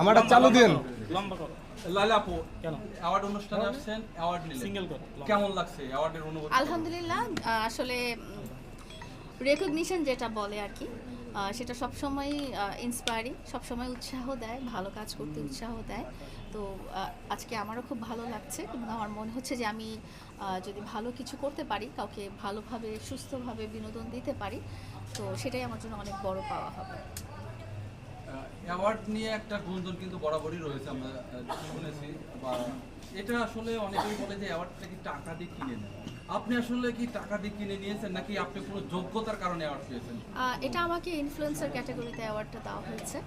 আমারটা চালু দিন। লম্বা করো। লালা অ্যাওয়ার্ড অনুষ্ঠানে আসছেন অ্যাওয়ার্ড নিলেন। সিঙ্গেল কেমন লাগছে অ্যাওয়ার্ডের অনুভূতি? আলহামদুলিল্লাহ আসলে রেকগনিশন যেটা বলে আর কি সেটা সবসময় ইন্সপায়ারিং সবসময় উৎসাহ দেয় ভালো কাজ করতে উৎসাহ দেয়। তো আজকে আমারও খুব ভালো লাগছে এবং আমার মনে হচ্ছে যে আমি যদি ভালো কিছু করতে পারি কাউকে ভালোভাবে সুস্থভাবে বিনোদন দিতে পারি তো সেটাই আমার জন্য অনেক বড় পাওয়া হবে। অ্যাওয়ার্ড নিয়ে একটা গুঞ্জন কিন্তু বরাবরই রয়েছে আমরা শুনেছি। বা এটা আসলে অনেকেই বলে যে অ্যাওয়ার্ডটা কি টাকা দিয়ে কিনে নেয়? আপনি আসলে কি টাকা দিয়ে কিনে নিয়েছেন নাকি আপনি কোনো যোগ্যতার কারণে অ্যাওয়ার্ড পেয়েছেন? এটা আমাকে ইনফ্লুয়েন্সার ক্যাটাগরিতে অ্যাওয়ার্ডটা দেওয়া হয়েছে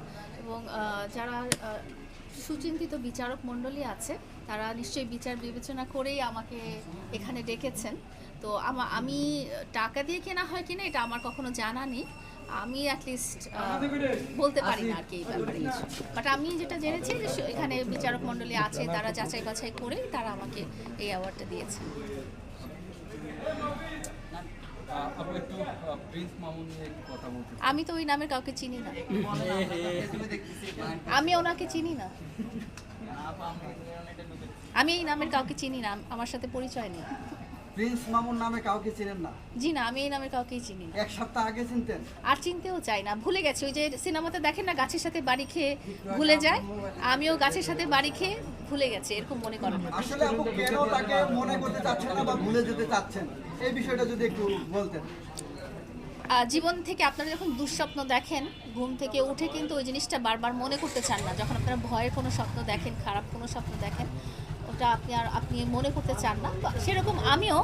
এবং যারা সুচিন্তিত বিচারক মণ্ডলী আছে, তারা নিশ্চয়ই বিচার বিবেচনা করেই আমাকে এখানে ডেকেছেন। তো আমি টাকা দিয়ে কেনা হয় কিনা এটা আমার কখনো জানা নেই। আমি অ্যাটলিস্ট বলতে পারি না আর কি এই ব্যাপারে কিছু। বাট আমি যেটা জেনেছি যে এখানে বিচারক মণ্ডলী আছে তারা যাচাই বাছাই করে তারা আমাকে এই অ্যাওয়ার্ডটা দিয়েছে। আমি তো ওই নামের কাউকে চিনি না। আমি ওনাকে চিনি না। আমি এই নামের কাউকে চিনি না আমার সাথে পরিচয় নেই। প্রিন্স মামুন নামে কাউকে চিনেন না? জি না আমি এই নামের কাউকেই চিনি না। এক সপ্তাহ আগে চিনতেন? আর চিনতেও চাই না। ভুলে গেছি ওই যে সিনেমাতে দেখেন না গাছের সাথে বাড়ি খেয়ে ভুলে যায়? আমিও গাছের সাথে বাড়ি খেয়ে ভুলে গেছি এরকম মনে করেন আসলে আপু কেন তাকে মনে করতে চাচ্ছেন না বা ভুলে যেতে চাচ্ছেন? এই বিষয়টা যদি একটু বলতেন। জীবন থেকে আপনারা যখন দুঃস্বপ্ন দেখেন ঘুম থেকে উঠে কিন্তু ওই জিনিসটা বারবার মনে করতে চান না। যখন আপনারা ভয়ের কোনো স্বপ্ন দেখেন খারাপ কোনো স্বপ্ন দেখেন ওটা আপনি আর আপনি মনে করতে চান না। সেরকম আমিও